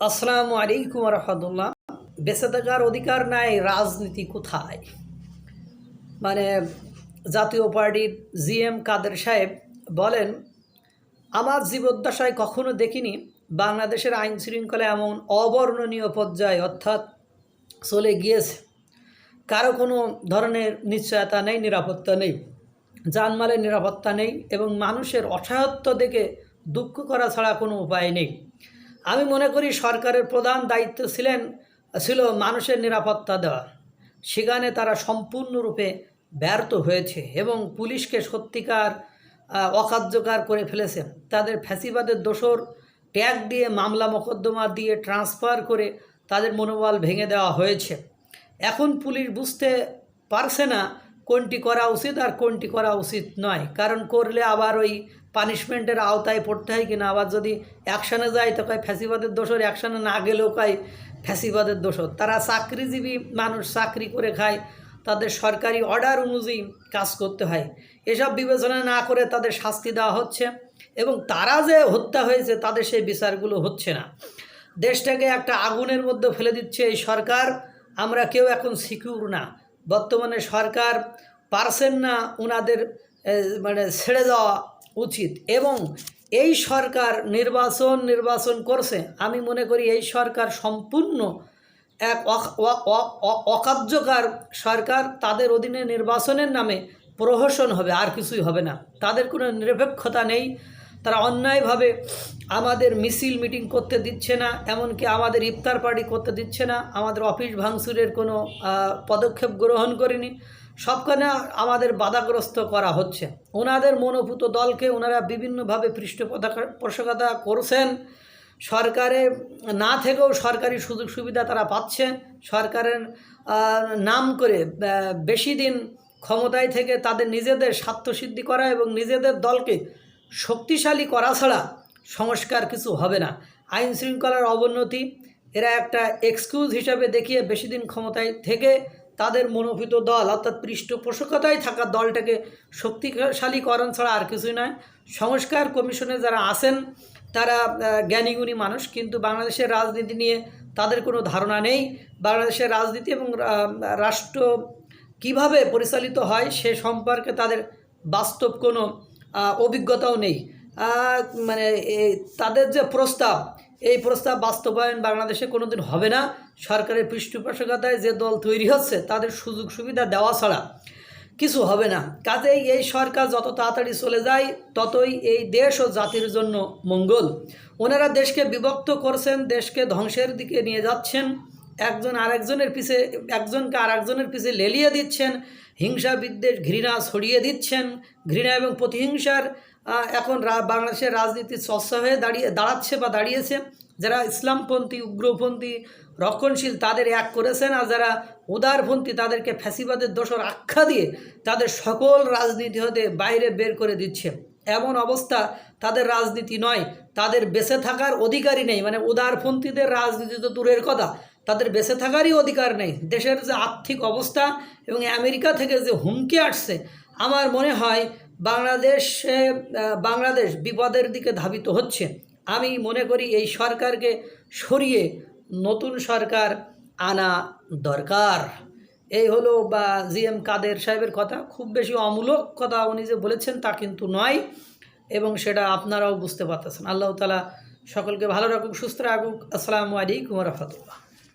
আসসালামু আলাইকুম রহমতুল্লাহ। বেঁচে থাকার অধিকার নাই, রাজনীতি কোথায়? মানে জাতীয় পার্টির জি এম কাদের সাহেব বলেন, আমার জীবদ্দশায় কখনো দেখিনি বাংলাদেশের আইন শৃঙ্খলা এমন অবর্ণনীয় পর্যায়ে অর্থাৎ চলে গিয়েছে। কারও কোনো ধরনের নিশ্চয়তা নেই, নিরাপত্তা নেই জানমালের নিরাপত্তা নেই এবং মানুষের অসহায়ত্ব দেখে দুঃখ করা ছাড়া কোনো উপায় নেই। আমি মনে করি সরকারের প্রধান দায়িত্ব ছিলেন, ছিল মানুষের নিরাপত্তা দেওয়া। সেখানে তারা সম্পূর্ণরূপে ব্যর্থ হয়েছে এবং পুলিশকে সত্যিকার অকার্যকর করে ফেলেছে তাদের ফ্যাসিবাদের দোষর ট্যাগ দিয়ে, মামলা মোকদ্দমা দিয়ে ট্রান্সফার করে তাদের মনোবল ভেঙে দেওয়া হয়েছে। এখন পুলিশ বুঝতে পারছে না কোনটি করা উচিত আর কোনটি করা উচিত নয়। কারণ করলে আবার ওই পানিশমেন্টের আওতায় পড়তে হয় কিনা? আবার যদি অ্যাকশানে যায় তো কয় ফ্যাসিবাদের দোষর অ্যাকশানে না গেলেও কয় ফ্যাসিবাদের দোষর তারা চাকরিজীবী মানুষ চাকরি করে খায়, তাদের সরকারি অর্ডার অনুযায়ী কাজ করতে হয়। এসব বিবেচনা না করে তাদের শাস্তি দেওয়া হচ্ছে এবং তারা যে হত্যা হয়েছে তাদের সেই বিচারগুলো হচ্ছে না। দেশটাকে একটা আগুনের মধ্যে ফেলে দিচ্ছে এই সরকার। আমরা কেউ এখন সিকিউর না। বর্তমানে সরকার পারছেন না ওনাদের মানে ছেড়ে দেওয়া উচিত এবং এই সরকার নির্বাচন নির্বাচন করছে। আমি মনে করি এই সরকার সম্পূর্ণ এক অকার্যকর সরকার। তাদের অধীনে নির্বাচনের নামে প্রহসন হবে, আর কিছুই হবে না। তাদের কোনো নিরপেক্ষতা নেই। তারা অন্যায়ভাবে আমাদের মিছিল মিটিং করতে দিচ্ছে না, এমনকি আমাদের ইফতার পার্টি করতে দিচ্ছে না, আমাদের অফিস ভাঙচুরের কোনো পদক্ষেপ গ্রহণ করেনি। সবখানে আমাদের বাধাগ্রস্ত করা হচ্ছে। ওনাদের মনোভূত দলকে ওনারা বিভিন্নভাবে পৃষ্ঠপোষকতা করছেন। সরকারে, না থেকেও সরকারি সুযোগ সুবিধা তারা পাচ্ছে। সরকারের নাম করে বেশি দিন ক্ষমতায় থেকে তাদের নিজেদের স্বার্থসিদ্ধি করা এবং নিজেদের দলকে শক্তিশালী করা ছাড়া সংস্কার কিছু হবে না। আইন শৃঙ্খলার অবনতি, এরা একটা এক্সকিউজ হিসাবে দেখিয়ে বেশি দিন ক্ষমতায় থেকে তাদের মনোভূত দল অর্থাৎ পৃষ্ঠপোষকতায় থাকা দলটাকে শক্তিশালীকরণ ছাড়া আর কিছুই নয়। সংস্কার কমিশনে যারা আছেন, তারা জ্ঞানীগুণী মানুষ, কিন্তু বাংলাদেশের রাজনীতি নিয়ে তাদের কোনো ধারণা নেই। বাংলাদেশের রাজনীতি এবং রাষ্ট্র কীভাবে পরিচালিত হয় সে সম্পর্কে তাদের বাস্তব কোনো অভিজ্ঞতাও নেই। মানে তাদের যে প্রস্তাব, এই প্রস্তাব বাস্তবায়ন বাংলাদেশে কোনো দিন হবে না। সরকারের পৃষ্ঠপোষকতায় যে দল তৈরি হচ্ছে, তাদের সুযোগ সুবিধা দেওয়া ছাড়া কিছু হবে না। কাজেই এই সরকার যত তাড়াতাড়ি চলে যায়, ততই এই দেশ ও জাতির জন্য মঙ্গল। ওনারা দেশকে বিভক্ত করছেন, দেশকে ধ্বংসের দিকে নিয়ে যাচ্ছেন। একজন আরেকজনের পিছে, একজনকে আরেকজনের পিছে লেলিয়ে দিচ্ছেন, হিংসা বিদ্বেষ ঘৃণা ছড়িয়ে দিচ্ছেন, ঘৃণা এবং প্রতিহিংসার এখন বাংলাদেশের রাজনীতি চর্চা হয়ে দাঁড়িয়ে, দাঁড়াচ্ছে বা দাঁড়িয়েছে। যারা ইসলামপন্থী, উগ্রপন্থী, রক্ষণশীল তাদের এক করেছেন আর যারা উদারপন্থী তাদেরকে ফ্যাসিবাদের দোষর আখ্যা দিয়ে তাদের সকল রাজনীতি হতে বাইরে বের করে দিচ্ছে। এমন অবস্থা তাদের রাজনীতি নয়, তাদের বেঁচে থাকার অধিকারই নেই। মানে উদারপন্থীদের রাজনীতি তো দূরের কথা। তাদের বেঁচে থাকারই অধিকার নেই। দেশের যে আর্থিক অবস্থা এবং আমেরিকা থেকে যে হুমকি আসছে, আমার মনে হয় বাংলাদেশে বাংলাদেশ বিপদের দিকে ধাবিত হচ্ছে। আমি মনে করি এই সরকারকে সরিয়ে নতুন সরকার আনা দরকার। এই হলো বা জি এম কাদের সাহেবের কথা। খুব বেশি অমূলক কথা উনি যে বলেছেন তা কিন্তু নয় এবং সেটা আপনারাও বুঝতে পারতেছেন। আল্লাহ তালা সকলকে ভালো রাখুক, সুস্থ রাখুক। আসসালামু আলাইকুম রহমতুল্লাহ।